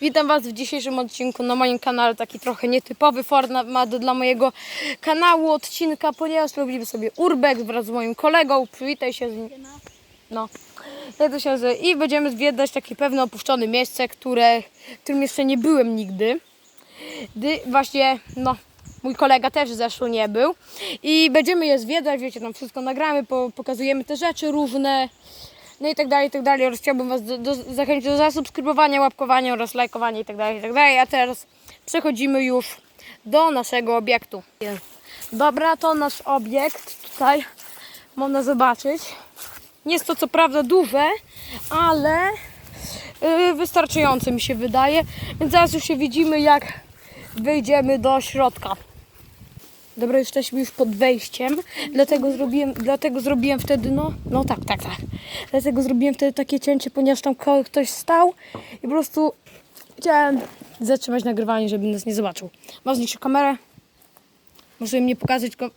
Witam Was w dzisiejszym odcinku na moim kanale. Taki trochę nietypowy format dla mojego kanału, odcinka, ponieważ robimy sobie urbex wraz z moim kolegą. Przywitaj się z nim. No. Ja to się nazywa. I będziemy zwiedzać takie pewne opuszczone miejsce, które, którym jeszcze nie byłem nigdy. Gdy właśnie, no, mój kolega też zeszło nie był. I będziemy je zwiedzać, wiecie, tam wszystko nagramy, po, pokazujemy te rzeczy różne. No i tak dalej, i tak dalej. Oraz chciałbym Was do, do, zachęcić do zasubskrybowania, łapkowania oraz lajkowania i tak dalej, i tak dalej. A teraz przechodzimy już do naszego obiektu. Dobra, to nasz obiekt. Tutaj można zobaczyć. Jest to co prawda duże, ale yy, wystarczające mi się wydaje. Więc zaraz już się widzimy, jak wyjdziemy do środka. Dobra, jesteśmy już pod wejściem, dlatego zrobiłem, dlatego zrobiłem wtedy, no, no tak, tak, tak. Dlatego zrobiłem wtedy takie cięcie, ponieważ tam ktoś stał i po prostu chciałem zatrzymać nagrywanie, żeby nas nie zobaczył. Masz zniszczyć kamerę? Może mnie pokazać tylko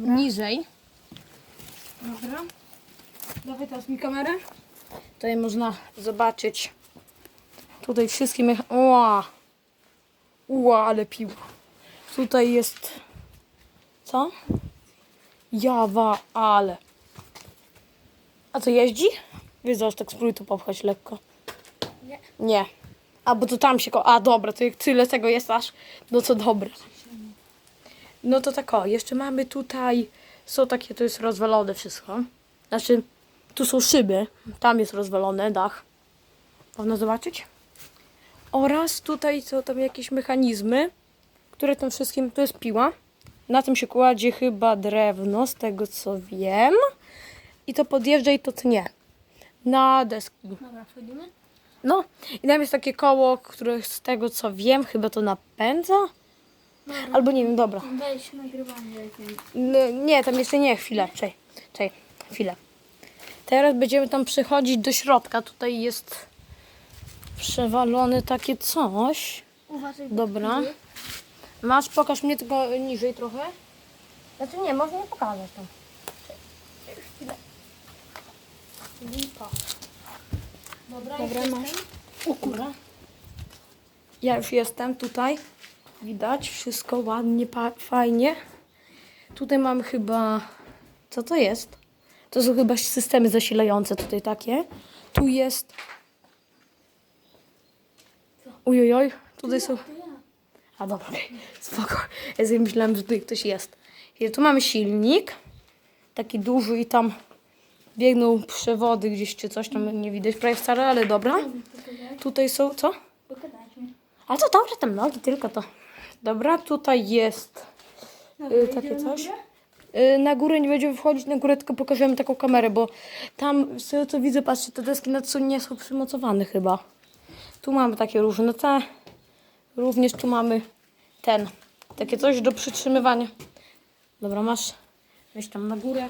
niżej. Dobra. Dawaj teraz mi kamerę. Tutaj można zobaczyć tutaj wszystkie mecha... Ła! Ła, ale piła. Tutaj jest... Co? Jawa, ale... A co, jeździ? Wiesz, tak spróbuj to popchać lekko. Nie. Nie. A, bo to tam się... Ko- A, dobra, to jak tyle tego jest aż... No to dobra. No to tak o, jeszcze mamy tutaj... Są takie, to jest rozwalone wszystko. Znaczy, tu są szyby. Tam jest rozwalone dach. Można zobaczyć? Oraz tutaj są tam jakieś mechanizmy, które tym wszystkim, to jest piła. Na tym się kładzie chyba drewno, z tego co wiem. I to podjeżdża i to tnie. Na deski. Dobra, wchodzimy? No, i tam jest takie koło, które z tego co wiem, chyba to napędza. Dobra. Albo nie wiem, dobra. Weź nagrywanie. lepiej. N- nie, tam jeszcze nie, chwilę, czekaj, czekaj, chwilę. Teraz będziemy tam przychodzić do środka. Tutaj jest przewalone takie coś. Uważaj. bo Dobra. Masz, pokaż mnie tylko niżej trochę. Znaczy nie, można nie pokazać tam. Lipa. Dobra, Dobra, już masz. jestem. O kurwa. Ja już jestem tutaj. Widać wszystko ładnie, fajnie. Tutaj mamy chyba... Co to jest? To są chyba systemy zasilające tutaj takie. Tu jest... Ujojoj, tutaj są... A dobra, okej, spoko. Ja sobie myślałem, że tutaj ktoś jest. I tu mamy silnik, taki duży i tam biegną przewody gdzieś czy coś tam nie widać prawie wcale, ale dobra. Tutaj są, co? Ale to dobrze, tam nogi, tylko to. Dobra, tutaj jest y, takie coś. Y, na górę nie będziemy wchodzić, na górę tylko pokażemy taką kamerę, bo tam, z tego co widzę, patrzcie, te deski na co nie są przymocowane chyba. Tu mamy takie różne te. Również tu mamy ten. Takie coś do przytrzymywania. Dobra, masz. Weź tam na górę.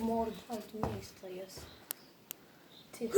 Mordę, ale tu miejsce jest. Ty.